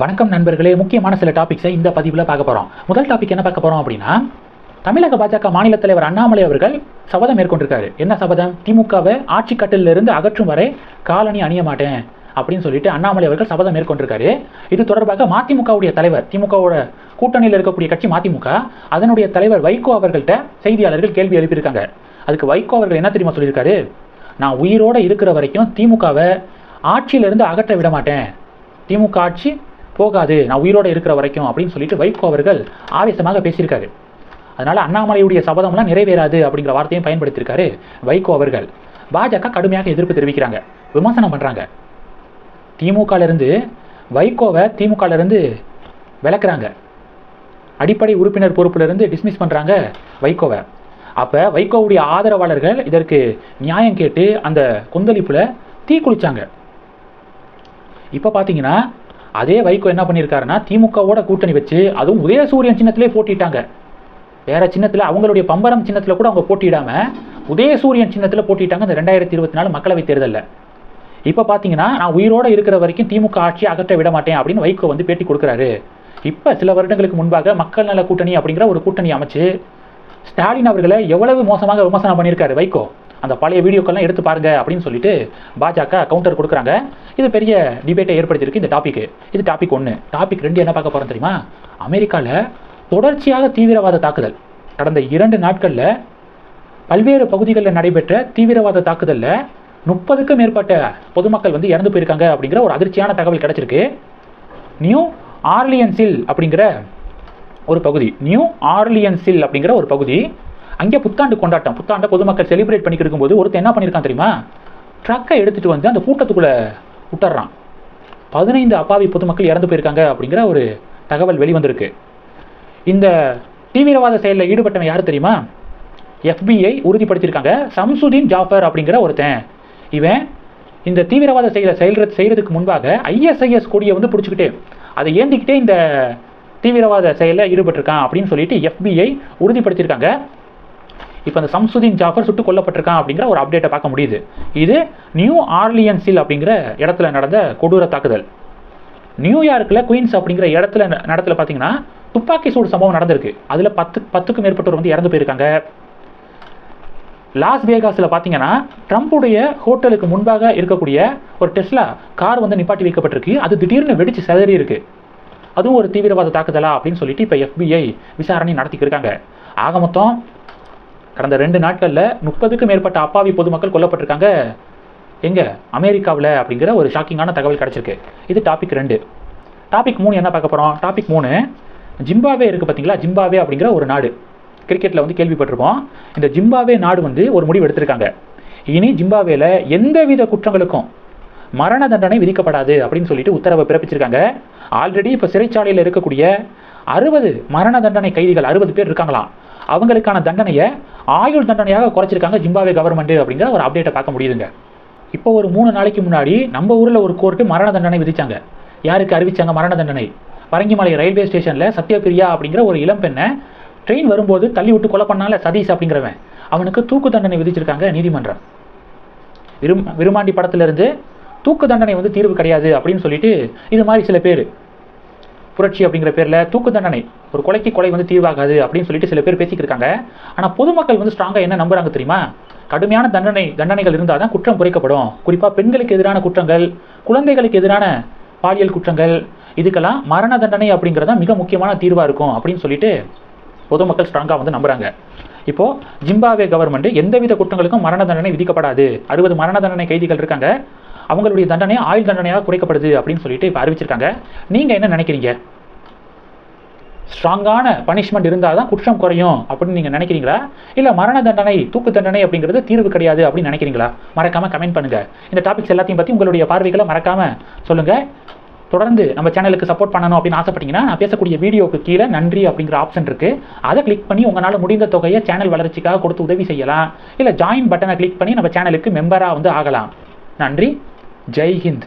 வணக்கம் நண்பர்களே. முக்கியமான சில டாபிக்ஸை இந்த பதிவில் பார்க்க போகிறோம் முதல் டாபிக் என்ன பார்க்க போகிறோம் அப்படின்னா தமிழக பாஜக மாநில தலைவர் அண்ணாமலை அவர்கள் சபதம் மேற்கொண்டிருக்காரு. என்ன சபதம்? திமுகவை ஆட்சி கட்டிலிருந்து அகற்றும் வரை காலணி அணிய மாட்டேன் அப்படின்னு சொல்லிட்டு அண்ணாமலை அவர்கள் சபதம் மேற்கொண்டிருக்காரு. இது தொடர்பாக மதிமுகவுடைய தலைவர் திமுகவோட கூட்டணியில் இருக்கக்கூடிய கட்சி மதிமுக அதனுடைய தலைவர் வைகோ அவர்கள்ட்ட செய்தியாளர்கள் கேள்வி எழுப்பியிருக்காங்க. அதுக்கு வைகோ அவர்கள் என்ன தெரியுமா சொல்லியிருக்காரு? நான் உயிரோட இருக்கிற வரைக்கும் திமுகவை ஆட்சியிலிருந்து அகற்ற விட மாட்டேன். திமுக ஆட்சி போகாது நான் உயிரோட இருக்கிற வரைக்கும் அப்படின்னு சொல்லிட்டு வைகோ அவர்கள் ஆவேசமாக பேசியிருக்காரு. அதனால் அண்ணாமலையுடைய சபதம்லாம் நிறைவேறாது அப்படிங்கிற வார்த்தையும் பயன்படுத்தியிருக்காரு வைகோ அவர்கள். பாஜக கடுமையாக எதிர்ப்பு தெரிவிக்கிறாங்க. விமர்சனம் பண்ணுறாங்க திமுகலேருந்து வைகோவை திமுகலேருந்து விளக்குறாங்க அடிப்படை உறுப்பினர் பொறுப்புல இருந்து டிஸ்மிஸ் பண்ணுறாங்க வைகோவை. அப்போ வைகோவுடைய ஆதரவாளர்கள் இதற்கு நியாயம் கேட்டு அந்த கொந்தளிப்பில் தீ குளிச்சாங்க இப்போ பார்த்தீங்கன்னா அதே வைகோ என்ன பண்ணியிருக்காருன்னா திமுகவோட கூட்டணி வச்சு அதுவும் உதயசூரியன் சின்னத்திலே போட்டிட்டாங்க. வேற சின்னத்தில் அவங்களுடைய பம்பரம் சின்னத்தில் கூட அவங்க போட்டியிடாம உதயசூரியன் சின்னத்தில் போட்டிட்டாங்க இந்த ரெண்டாயிரத்தி இருபத்தி நாலு மக்களவைத் தேர்தலில். இப்போ பார்த்தீங்கன்னா நான் உயிரோடு இருக்கிற வரைக்கும் திமுக ஆட்சியை அகற்ற விட மாட்டேன் அப்படின்னு வைகோ வந்து பேட்டி கொடுக்குறாரு. இப்போ சில வருடங்களுக்கு முன்பாக மக்கள் நல கூட்டணி அப்படிங்கிற ஒரு கூட்டணி அமைச்சு ஸ்டாலின் அவர்களை எவ்வளவு மோசமாக விமர்சனம் பண்ணியிருக்காரு வைகோ? அந்த பழைய வீடியோக்கள்லாம் எடுத்து பாருங்க அப்படின்னு சொல்லிட்டு பாஜக கவுண்டர் கொடுக்குறாங்க. இது பெரிய டிபேட்டை ஏற்படுத்தியிருக்கு இந்த டாபிக் இது டாபிக் ஒன்று டாபிக் ரெண்டு என்ன பார்க்க போகிறோம் தெரியுமா? அமெரிக்காவில் தொடர்ச்சியாக தீவிரவாத தாக்குதல். கடந்த இரண்டு நாட்களில் பல்வேறு பகுதிகளில் நடைபெற்ற தீவிரவாத தாக்குதலில் முப்பதுக்கும் மேற்பட்ட பொதுமக்கள் வந்து இறந்து போயிருக்காங்க அப்படிங்கிற ஒரு அதிர்ச்சியான தகவல் கிடைச்சிருக்கு. நியூ ஆர்லியன்சில் அப்படிங்கிற ஒரு பகுதி. நியூ ஆர்லியன்சில் அப்படிங்கிற ஒரு பகுதி. அங்கே புத்தாண்டு கொண்டாட்டம் புத்தாண்டை பொதுமக்கள் செலிப்ரேட் பண்ணிக்கிட்டு இருக்கும்போது ஒருத்தன் என்ன பண்ணியிருக்கான் தெரியுமா? ட்ரக்கை எடுத்துகிட்டு வந்து அந்த கூட்டத்துக்குள்ளே விட்டுறான் பதினைந்து அப்பாவி பொதுமக்கள் இறந்து போயிருக்காங்க அப்படிங்கிற ஒரு தகவல் வெளிவந்திருக்கு. இந்த தீவிரவாத செயலில் ஈடுபட்டவன் யார் தெரியுமா? எஃபிஐ உறுதிப்படுத்தியிருக்காங்க. சம்சுதீன் ஜாஃபர் அப்படிங்கிற ஒருத்தன். இவன் இந்த தீவிரவாத செயலை செயல்ற செய்கிறதுக்கு முன்பாக ஐஎஸ்ஐஎஸ் கொடியை வந்து பிடிச்சிக்கிட்டு அதை ஏந்திக்கிட்டே இந்த தீவிரவாத செயலில் ஈடுபட்டிருக்கான் அப்படின்னு சொல்லிட்டு எஃபிஐ உறுதிப்படுத்தியிருக்காங்க. இப்போ அந்த சம்சுதீன் ஜாஃபர் சுட்டுக் கொல்லப்பட்டிருக்கான் அப்படிங்கிற ஒரு அப்டேட்டை பார்க்க முடியுது. இது நியூ ஆர்லியன்ஸில் அப்படிங்கிற இடத்துல நடந்த கொடூர தாக்குதல். நியூயார்க்கில் குயின்ஸ் அப்படிங்கிற இடத்துல நடத்துல பார்த்தீங்கன்னா துப்பாக்கி சூடு சம்பவம் நடந்திருக்கு. அதில் பத்து பத்துக்கும் மேற்பட்டோர் வந்து இறந்து போயிருக்காங்க. லாஸ் வேகாஸில் பார்த்தீங்கன்னா ட்ரம்ப்புடைய ஹோட்டலுக்கு முன்பாக இருக்கக்கூடிய ஒரு டெஸ்லா கார் வந்து நிப்பாட்டி வைக்கப்பட்டிருக்கு. அது திடீர்னு வெடிச்சு சிதறி இருக்கு. அதுவும் ஒரு தீவிரவாத தாக்குதலா அப்படின்னு சொல்லிட்டு இப்போ எஃபிஐ விசாரணை நடத்திக்கிருக்காங்க இருக்காங்க. ஆக மொத்தம் கடந்த ரெண்டு நாட்களில் முப்பதுக்கும் மேற்பட்ட அப்பாவி பொதுமக்கள் கொல்லப்பட்டிருக்காங்க. எங்கே? அமெரிக்காவில் அப்படிங்கிற ஒரு ஷாக்கிங்கான தகவல் கிடச்சிருக்கு. இது டாபிக் ரெண்டு. டாபிக் மூணு என்ன பார்க்க போகிறோம் டாபிக் மூணு ஜிம்பாவே இருக்குது பார்த்தீங்களா ஜிம்பாவே அப்படிங்கிற ஒரு நாடு. கிரிக்கெட்டில் வந்து கேள்விப்பட்டிருப்போம். இந்த ஜிம்பாவே நாடு வந்து ஒரு முடிவு எடுத்திருக்காங்க. இனி ஜிம்பாவேல எந்தவித குற்றங்களுக்கும் மரண தண்டனை விதிக்கப்படாது அப்படின்னு சொல்லிட்டு உத்தரவை பிறப்பிச்சிருக்காங்க. ஆல்ரெடி இப்போ சிறைச்சாலையில் இருக்கக்கூடிய அறுபது மரண தண்டனை கைதிகள் அறுபது பேர் இருக்காங்களாம். அவங்களுக்கான தண்டனையை ஆயுள் தண்டனையாக குறைச்சிருக்காங்க ஜிம்பாவே கவர்மெண்ட் அப்படிங்கிற ஒரு அப்டேட்டை பார்க்க முடியுதுங்க. இப்போ ஒரு மூணு நாளைக்கு முன்னாடி நம்ம ஊரில் ஒரு கோர்ட்டு மரண தண்டனை விதித்தாங்க யாருக்கு அறிவிச்சாங்க மரண தண்டனை? பரங்கிமலை ரயில்வே ஸ்டேஷனில் சத்யபிரியா அப்படிங்கிற ஒரு இளம்பெண்ணை ட்ரெயின் வரும்போது தள்ளி விட்டு கொலை பண்ணால சதீஷ் அப்படிங்கிறவன். அவனுக்கு தூக்கு தண்டனை விதிச்சிருக்காங்க நீதிமன்றம். விரும் விருமாண்டி படத்திலிருந்து தூக்கு தண்டனை வந்து தீர்வு கிடையாது அப்படின்னு சொல்லிட்டு இது மாதிரி சில பேர் புரட்சி அப்படிங்கிற பேரில் தூக்கு தண்டனை. ஒரு கொலைக்கு கொலை வந்து தீர்வாகாது அப்படின்னு சொல்லிட்டு சில பேர் பேசிக்கிட்டு இருக்காங்க. ஆனால் பொதுமக்கள் வந்து ஸ்ட்ராங்காக என்ன நம்புறாங்க தெரியுமா? கடுமையான தண்டனை தண்டனைகள் இருந்தால் தான் குற்றம் குறைக்கப்படும். குறிப்பாக பெண்களுக்கு எதிரான குற்றங்கள் குழந்தைகளுக்கு எதிரான பாலியல் குற்றங்கள் இதுக்கெல்லாம் மரண தண்டனை அப்படிங்கிறது தான் மிக முக்கியமான தீர்வாக இருக்கும் அப்படின்னு சொல்லிட்டு பொதுமக்கள் ஸ்ட்ராங்காக வந்து நம்புகிறாங்க இப்போது ஜிம்பாவே கவர்மெண்ட் எந்தவித குற்றங்களுக்கும் மரண தண்டனை விதிக்கப்படாது. அறுபது மரண தண்டனை கைதிகள் இருக்காங்க. அவங்களுடைய தண்டனை ஆயுள் தண்டனையாக குறைக்கப்படுது அப்படின்னு சொல்லிட்டு இப்போ அறிவிச்சிருக்காங்க. நீங்கள் என்ன நினைக்கிறீங்க? ஸ்ட்ராங்கான பனிஷ்மெண்ட் இருந்தால் தான் குற்றம் குறையும் அப்படின்னு நீங்கள் நினைக்கிறீங்களா? இல்லை மரண தண்டனை தூக்கு தண்டனை அப்படிங்கிறது தீர்வு கிடையாது அப்படின்னு நினைக்கிறீங்களா? மறக்காமல் கமெண்ட் பண்ணுங்கள் இந்த டாபிக்ஸ் எல்லாத்தையும் பற்றி உங்களுடைய பார்வைகளை மறக்காமல் சொல்லுங்கள் தொடர்ந்து நம்ம சேனலுக்கு சப்போர்ட் பண்ணணும் அப்படின்னு ஆசைப்பட்டீங்கன்னா நான் பேசக்கூடிய வீடியோக்கு கீழே நன்றி அப்படிங்கிற ஆப்ஷன் இருக்குது அதை கிளிக் பண்ணி உங்களால் முடிந்த தொகையை சேனல் வளர்ச்சிக்காக கொடுத்து உதவி செய்யலாம். இல்லை ஜாயின் பட்டனை கிளிக் பண்ணி நம்ம சேனலுக்கு மெம்பராக வந்து ஆகலாம். நன்றி. ஜெய்ஹிந்த்.